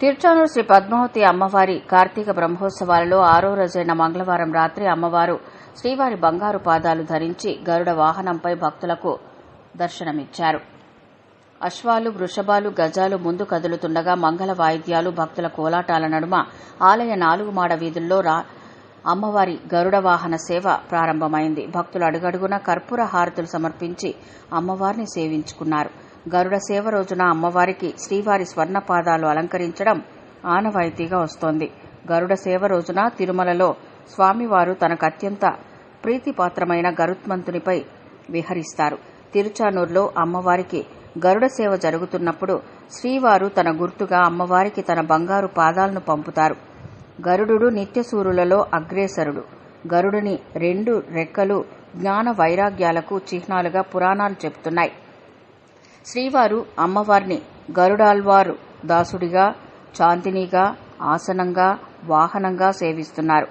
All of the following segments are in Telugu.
తిరుచానూరు శ్రీ పద్మావతి అమ్మవారి కార్తీక బ్రహ్మోత్సవాలలో ఆరో రోజైన మంగళవారం రాత్రి అమ్మవారు శ్రీవారి బంగారు పాదాలు ధరించి గరుడ వాహనంపై భక్తులకు దర్శనమిచ్చారు. అశ్వాలు వృషభాలు గజాలు ముందు కదులుతుండగా మంగళ వాయిద్యాలు భక్తుల కోలాటాల నడుమ ఆలయ నాలుగు మాడ వీధుల్లో రా అమ్మవారి గరుడ వాహన సేవ ప్రారంభమైంది. భక్తులు అడుగడుగున కర్పూర హారతులు సమర్పించి అమ్మవారిని సేవించుకున్నారు. గరుడ సేవ రోజున అమ్మవారికి శ్రీవారి స్వర్ణ పాదాలు అలంకరించడం ఆనవాయితీగా వస్తోంది. గరుడ సేవ రోజున తిరుమలలో స్వామివారు తనకు అత్యంత ప్రీతిపాత్రమైన గరుత్మంతునిపై విహరిస్తారు. తిరుచానూరులో అమ్మవారికి గరుడ సేవ జరుగుతున్నప్పుడు శ్రీవారు తన గుర్తుగా అమ్మవారికి తన బంగారు పాదాలను పంపుతారు. గరుడు నిత్యసూరులలో అగ్రేసరుడు. గరుడుని రెండు రెక్కలు జ్ఞాన వైరాగ్యాలకు చిహ్నాలుగా పురాణాలు చెబుతున్నాయి. శ్రీవారు అమ్మవారిని గరుడాల్వారు దాసుడిగా చాంతినిగా ఆసనంగా వాహనంగా సేవిస్తున్నారు.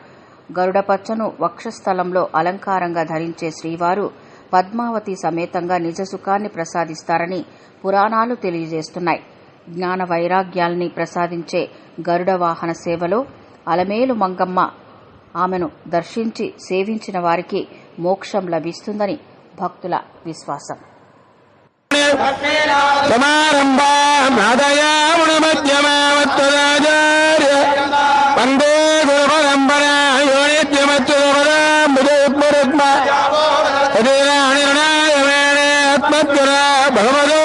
గరుడపచ్చను వక్షస్థలంలో అలంకారంగా ధరించే శ్రీవారు పద్మావతి సమేతంగా నిజ సుఖాన్ని ప్రసాదిస్తారని పురాణాలు తెలియజేస్తున్నాయి. జ్ఞాన వైరాగ్యాల్ని ప్రసాదించే గరుడ వాహన సేవలో అలమేలు మంగమ్మ ఆమెను దర్శించి సేవించిన వారికి మోక్షం లభిస్తుందని భక్తుల విశ్వాసం. సమారంభామధ్యమావత్వరాచార్య వందే గురు పరంపరా యోనిత్యమచ్యుతపదాంబుజోత్మరుగ్మేణాత్మజ్వర భగవదోత్య రామ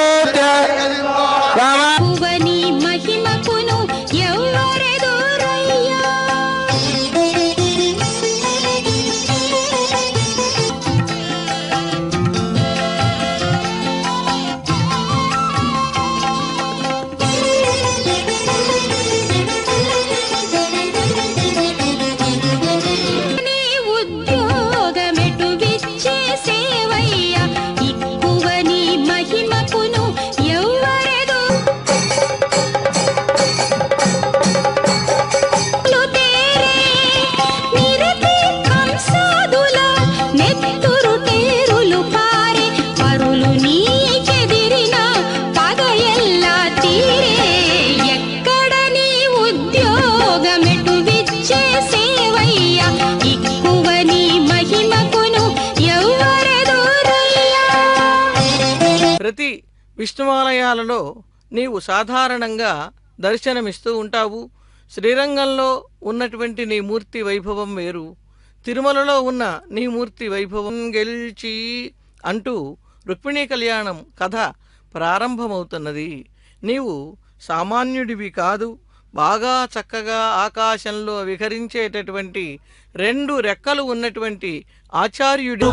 ప్రతి విష్ణువాలయాలలో నీవు సాధారణంగా దర్శనమిస్తూ ఉంటావు. శ్రీరంగంలో ఉన్నటువంటి నీ మూర్తి వైభవం వేరు. తిరుమలలో ఉన్న నీ మూర్తి వైభవం గెలిచి అంటూ రుక్మిణీ కళ్యాణం కథ ప్రారంభమవుతున్నది. నీవు సామాన్యుడివి కాదు. బాగా చక్కగా ఆకాశంలో విహరించేటటువంటి రెండు రెక్కలు ఉన్నటువంటి ఆచార్యుడు.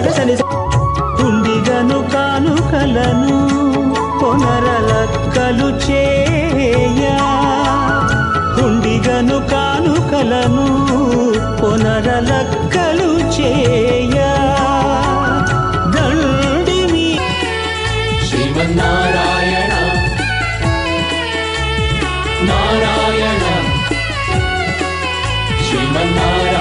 సగ మగ సగ కానుకలను కొనరలక్కలు చేయా. తుండిగను కానుకలను కొనరలక్కలు చేయా. దండివి శ్రీమన్నారాయణ. నారాయణ. శ్రీమన్నారాయణ.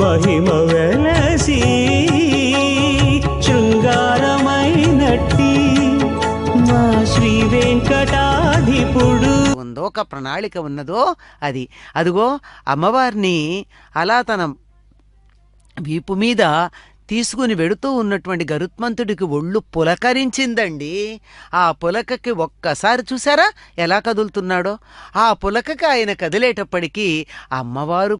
మహిమ వెలసి శృంగారమైనట్టి మా శ్రీ వెంకటాధిపుడు. ఉందో ఒక ప్రణాళిక ఉన్నదో అది. అదిగో అమ్మవారిని అలా తన వీపు మీద తీసుకుని వెడుతూ ఉన్నటువంటి గరుత్మంతుడికి ఒళ్ళు పులకరించిందండి. ఆ పులకకి ఒక్కసారి చూసారా ఎలా కదులుతున్నాడో? ఆ పులకకి ఆయన కదిలేటప్పటికీ అమ్మవారు